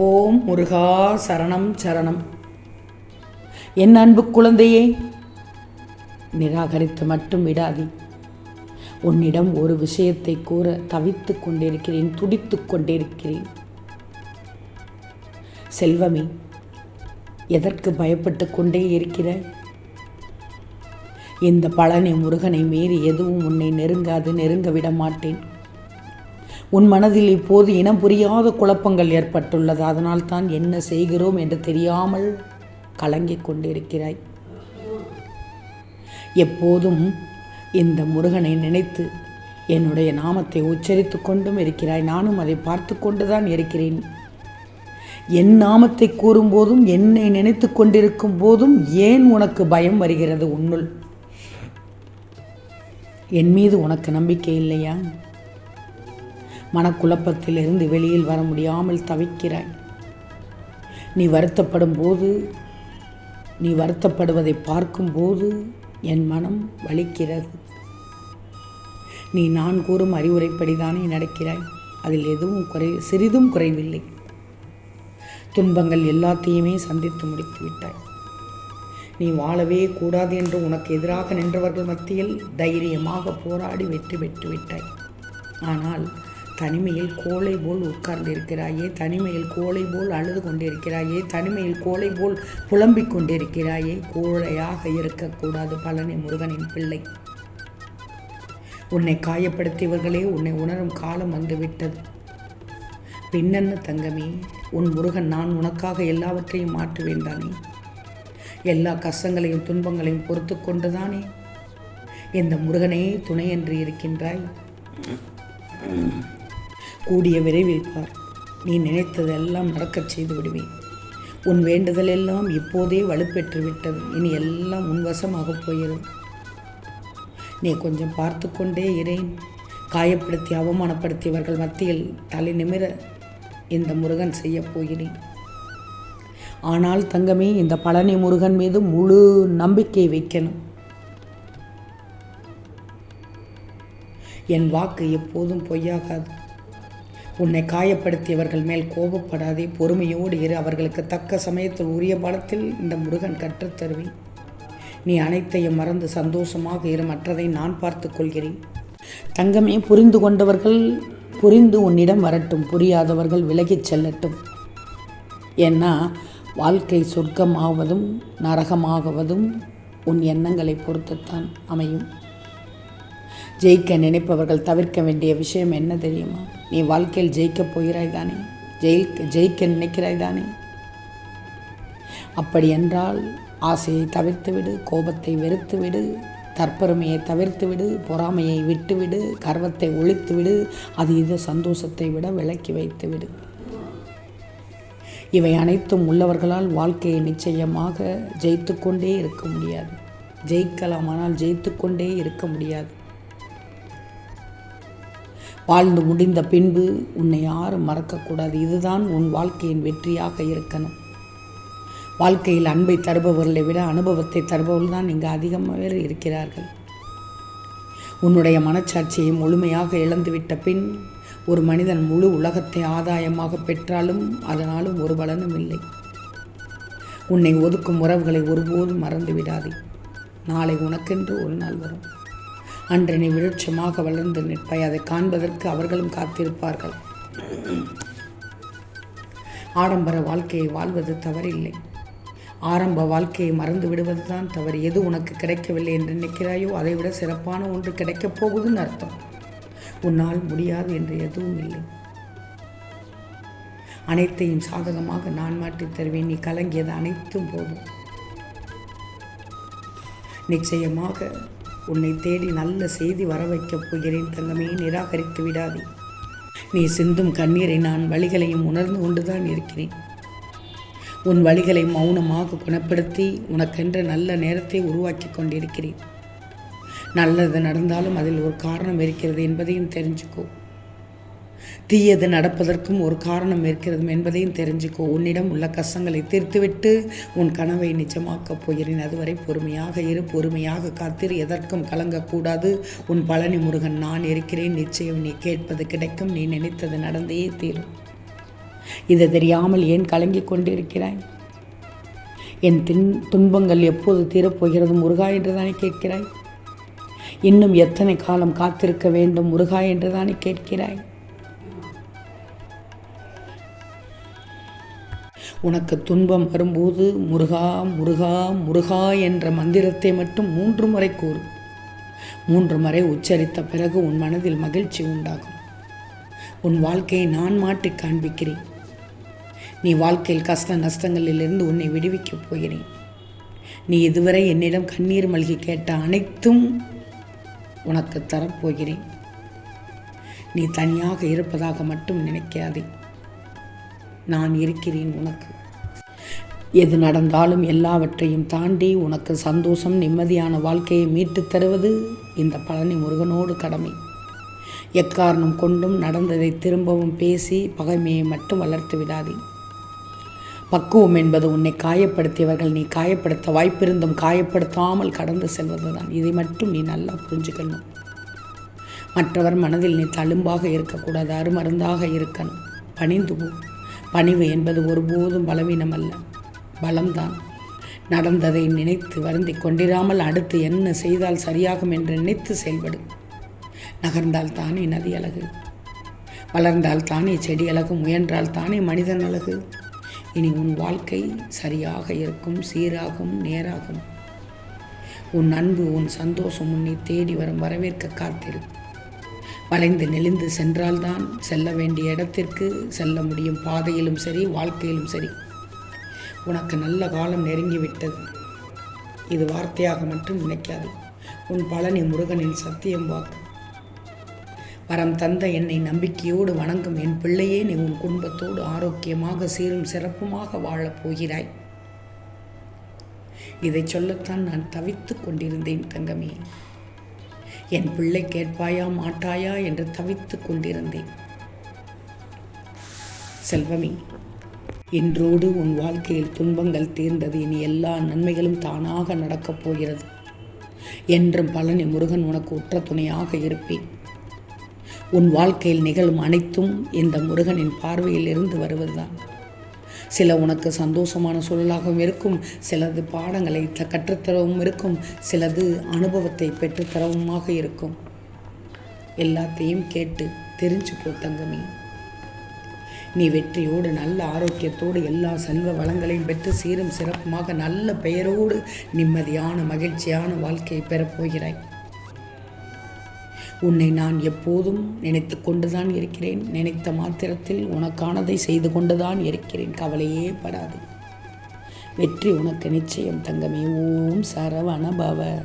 ஓம் முருகா சரணம் சரணம். என் அன்பு குழந்தையே நிராகரித்து மட்டும் விடாதே. உன்னிடம் ஒரு விஷயத்தை கூற தவித்து கொண்டிருக்கிறேன் துடித்து கொண்டிருக்கிறேன். செல்வமே எதற்கு பயப்பட்டு கொண்டே இருக்கிற? இந்த பழனி முருகனை மீறி எதுவும் உன்னை நெருங்காது நெருங்க விட மாட்டேன். உன் மனதில் இப்போது இனம் புரியாத குழப்பங்கள் ஏற்பட்டுள்ளது. அதனால் தான் என்ன செய்கிறோம் என்று தெரியாமல் கலங்கிக் கொண்டிருக்கிறாய். எப்போதும் இந்த முருகனை நினைத்து என்னுடைய நாமத்தை உச்சரித்து கொண்டும் இருக்கிறாய். நானும் அதை பார்த்து கொண்டுதான் இருக்கிறேன். என் நாமத்தை கூறும்போதும் என்னை நினைத்து கொண்டிருக்கும் போதும் ஏன் உனக்கு பயம் வருகிறது உன்னுள்? என் மீது உனக்கு நம்பிக்கை இல்லையா? மனக்குழப்பத்திலிருந்து வெளியில் வர முடியாமல் தவிக்கிறாய். நீ வருத்தப்படும் போது நீ வருத்தப்படுவதை பார்க்கும்போது என் மனம் வலிக்கிறது. நீ நான் கூறும் அறிவுரைப்படிதானே நடக்கிறாய். அதில் எதுவும் குறை சிறிதும் குறைவில்லை. துன்பங்கள் எல்லாத்தையுமே சந்தித்து முடித்து விட்டாய். நீ வாழவே கூடாது என்று உனக்கு எதிராக நின்றவர்கள் மத்தியில் தைரியமாக போராடி வெற்றி பெற்று விட்டாய். ஆனால் தனிமையில் கோழை போல் உட்கார்ந்திருக்கிறாயே தனிமையில் கோழை போல் அழுது கொண்டிருக்கிறாயே தனிமையில் கோழை போல் புலம்பிக் கொண்டிருக்கிறாயே கோழையாக இருக்கக்கூடாது பழனி முருகனின் பிள்ளை. உன்னை காயப்படுத்தியவர்களே உன்னை உணரும் காலம் வந்துவிட்டது. பின்னென்ன தங்கமே உன் முருகன் நான் உனக்காக எல்லாவற்றையும் மாற்றுவேன் தானே? எல்லா கஷ்டங்களையும் துன்பங்களையும் பொறுத்து கொண்டுதானே இந்த முருகனே துணை என்று இருக்கின்றாய். கூடிய விரைவில் பார். நீ நினைத்ததெல்லாம் நடக்கச் செய்து விடுவேன். உன் வேண்டுதல் எல்லாம் இப்போதே வலுப்பெற்று விட்டது. இனி எல்லாம் உன் வசமாகப் நீ கொஞ்சம் பார்த்து கொண்டே இரேன் காயப்படுத்தி அவமானப்படுத்தியவர்கள் மத்தியில் தலை நிமிர இந்த முருகன் செய்யப் போகிறேன். ஆனால் தங்கமே இந்த பழனி முருகன் மீது முழு நம்பிக்கை வைக்கணும். என் வாக்கு எப்போதும் பொய்யாகாது. உன்னை காயப்படுத்தியவர்கள் மேல் கோபப்படாதே பொறுமையோடு இரு. அவர்களுக்கு தக்க சமயத்தில் உரிய பலத்தில் இந்த முருகன் கற்றுத் தருவேன். நீ அனைத்தையும் மறந்து சந்தோஷமாக இரு. மற்றதை நான் பார்த்து கொள்கிறேன். தங்கமே புரிந்து கொண்டவர்கள் புரிந்து உன்னிடம் வரட்டும். புரியாதவர்கள் விலகிச் செல்லட்டும். ஏன்னா வாழ்க்கை சொர்க்கமாவதும் நரகமாகுவதும் உன் எண்ணங்களை பொறுத்துத்தான் அமையும். ஜெயிக்க நினைப்பவர்கள் தவிர்க்க வேண்டிய விஷயம் என்ன தெரியுமா? நீ வாழ்க்கையில் ஜெயிக்கப் போகிறாய் தானே? ஜெயிக்க ஜெயிக்க நினைக்கிறாய் தானே? அப்படி என்றால் ஆசையை தவிர்த்துவிடு கோபத்தை வெறுத்துவிடு தற்பெருமையை தவிர்த்துவிடு பொறாமையை விட்டுவிடு கர்வத்தை ஒழித்துவிடு அது இது சந்தோஷத்தை விட விலக்கி வைத்துவிடு. இவை அனைத்தும் உள்ளவர்களால் வாழ்க்கையை நிச்சயமாக ஜெயித்து கொண்டே இருக்க முடியாது. ஜெயிக்கலாம் ஆனால் ஜெயித்து கொண்டே இருக்க முடியாது. வாழ்ந்து முடிந்த பின்பு உன்னை யாரும் மறக்கக்கூடாது. இதுதான் உன் வாழ்க்கையின் வெற்றியாக இருக்கணும். வாழ்க்கையில் அன்பை தருபவர்களை விட அனுபவத்தை தருபவர்கள் தான் இங்கு அதிகமாக இருக்கிறார்கள். உன்னுடைய மனச்சாட்சியை முழுமையாக இழந்துவிட்ட பின் ஒரு மனிதன் முழு உலகத்தை ஆதாயமாக பெற்றாலும் அதனாலும் ஒரு பலனும் இல்லை. உன்னை ஒதுக்கும் உறவுகளை ஒருபோதும் மறந்து விடாதே நாளை உனக்கென்று ஒரு நாள் வரும். அன்று நீ விருட்சமாக வளர்ந்து நிற்பாய் அதை காண்பதற்கு அவர்களும் காத்திருப்பார்கள். ஆடம்பர வாழ்க்கையை வாழ்வது தவறில்லை. ஆரம்ப வாழ்க்கையை மறந்து விடுவது தான் தவறு. எது உனக்கு கிடைக்கவில்லை என்று நினைக்கிறாயோ அதை விட சிறப்பான ஒன்று கிடைக்கப் போகுதுன்னு அர்த்தம். உன்னால் முடியாது என்று எதுவும் இல்லை. அனைத்தையும் சாதகமாக நான் மாற்றித் தருவேன். நீ கலங்கியது அனைத்தும் போதும். நிச்சயமாக உன்னை தேடி நல்ல செய்தி வர வைக்கப் போகிறேன் தங்கமே. நிராகரித்து விடாதே. நீ சிந்தும் கண்ணீரை நான் வழிகளையும் உணர்ந்து கொண்டுதான் இருக்கிறேன். உன் வழிகளை மௌனமாக குணப்படுத்தி உனக்கென்ற நல்ல நேரத்தை உருவாக்கி கொண்டிருக்கிறேன். நல்லது நடந்தாலும் அதில் ஒரு காரணம் இருக்கிறது என்பதையும் தெரிஞ்சுக்கோ. தீயது நடப்பதற்கும் ஒரு காரணம் இருக்கிறது என்பதையும் தெரிஞ்சுக்கோ. உன்னிடம் உள்ள கஷ்டங்களை தீர்த்துவிட்டு உன் கனவை நிஜமாக்கப் போகிறேன். அதுவரை பொறுமையாக இரு. பொறுமையாக காத்திரு. எதற்கும் கலங்கக்கூடாது. உன் பழனி முருகன் நான் இருக்கிறேன். நிச்சயம் நீ கேட்பது கிடைக்கும். நீ நினைத்தது நடந்தே தீரும். இது தெரியாமல் ஏன் கலங்கிக் கொண்டிருக்கிறாய்? என் தின் துன்பங்கள் எப்போது தீரப்போகிறது முருகா என்று தானே கேட்கிறாய்? இன்னும் எத்தனை காலம் காத்திருக்க வேண்டும்? முருகா என்று தானே கேட்கிறாய்? உனக்கு துன்பம் வரும்போது முருகா முருகா முருகா என்ற மந்திரத்தை மட்டும் மூன்று முறை கூறு. மூன்று முறை உச்சரித்த பிறகு உன் மனதில் மகிழ்ச்சி உண்டாகும். உன் வாழ்க்கையை நான் மாற்றி காண்பிக்கிறேன். நீ வாழ்க்கையில் கஷ்ட நஷ்டங்களிலிருந்து உன்னை விடுவிக்கப் போகிறேன். நீ இதுவரை என்னிடம் கண்ணீர் மல்கி கேட்ட அனைத்தும் உனக்கு தரப்போகிறேன். நீ தனியாக இருப்பதாக மட்டும் நினைக்காதே. நான் இருக்கிறேன் உனக்கு. எது நடந்தாலும் எல்லாவற்றையும் தாண்டி உனக்கு சந்தோஷம் நிம்மதியான வாழ்க்கையை மீட்டுத் தருவது இந்த பழனி முருகனோடு கடமை. எக்காரணம் கொண்டும் நடந்ததை திரும்பவும் பேசி பகைமையை மட்டும் வளர்த்து விடாதே. பக்குவம் என்பது உன்னை காயப்படுத்தியவர்கள் நீ காயப்படுத்த வாய்ப்பிருந்தும் காயப்படுத்தாமல் கடந்து செல்வதுதான். இதை மட்டும் நீ நல்லா புரிஞ்சுக்கணும். மற்றவர் மனதில் நீ தழும்பாக இருக்கக்கூடாது அருமருந்தாக இருக்கணும். பணிந்து போ. பணிவு என்பது ஒருபோதும் பலவீனம் அல்ல பலம்தான். நடந்ததை நினைத்து வருந்தி கொண்டிராமல் அடுத்து என்ன செய்தால் சரியாகும் என்று நினைத்து செயல்படு. நகர்ந்தால் தானே நதி அழகு வளர்ந்தால் தானே செடி அழகு முயன்றால் தானே மனிதன் அழகு இனி உன் வாழ்க்கை சரியாக இருக்கும் சீராகும் நேராகும். உன் அன்பு உன் சந்தோஷம் உன்னை தேடி வரும். வரவேற்க காத்திரு. வளைந்து நெளிந்து சென்றால்தான் செல்ல வேண்டிய இடத்திற்கு செல்ல முடியும். பாதையிலும் சரி வாழ்க்கையிலும் சரி. உனக்கு நல்ல காலம் நெருங்கிவிட்டது. இது வார்த்தையாக மட்டும் நினைக்காது. உன் பழனி முருகனின் சத்தியம் வாக்கு. வரம் தந்த என்னை நம்பிக்கையோடு வணங்கும் என் பிள்ளையே நீ உன் குடும்பத்தோடு ஆரோக்கியமாக சீரும் சிறப்புமாக வாழப் போகிறாய். இதை சொல்லத்தான் நான் தவித்துக் கொண்டிருந்தேன் தங்கமே. என் பிள்ளை கேட்பாயா மாட்டாயா என்று தவித்துக் கொண்டிருந்தேன். செல்வமி இன்றோடு உன் வாழ்க்கையில் துன்பங்கள் தீர்ந்தது. இனி எல்லா நன்மைகளும் தானாக நடக்கப் போகிறது. என்றும் பழனி முருகன் உனக்கு உற்ற துணையாக இருப்பேன். உன் வாழ்க்கையில் நிகழும் அனைத்தும் இந்த முருகனின் பார்வையில் இருந்து வருவதுதான். சில உனக்கு சந்தோஷமான சூழலாகவும் இருக்கும் சிலது பாடங்களை கற்றுத்தரவும் இருக்கும் சிலது அனுபவத்தை பெற்றுத்தரவுமாக இருக்கும். எல்லாத்தையும் கேட்டு தெரிஞ்சுக்கோ தங்கமே. நீ வெற்றியோடு நல்ல ஆரோக்கியத்தோடு எல்லா செல்வ வளங்களையும் பெற்று சீரும் சிறப்புமாக நல்ல பெயரோடு நிம்மதியான மகிழ்ச்சியான வாழ்க்கையை பெறப்போகிறாய். உன்னை நான் எப்போதும் நினைத்து கொண்டுதான் இருக்கிறேன். நினைத்த மாத்திரத்தில் உனக்கானதை செய்து கொண்டுதான் இருக்கிறேன். கவலையே படாது. வெற்றி உனக்கு நிச்சயம் தங்கமே. ஓம் சரவண பவ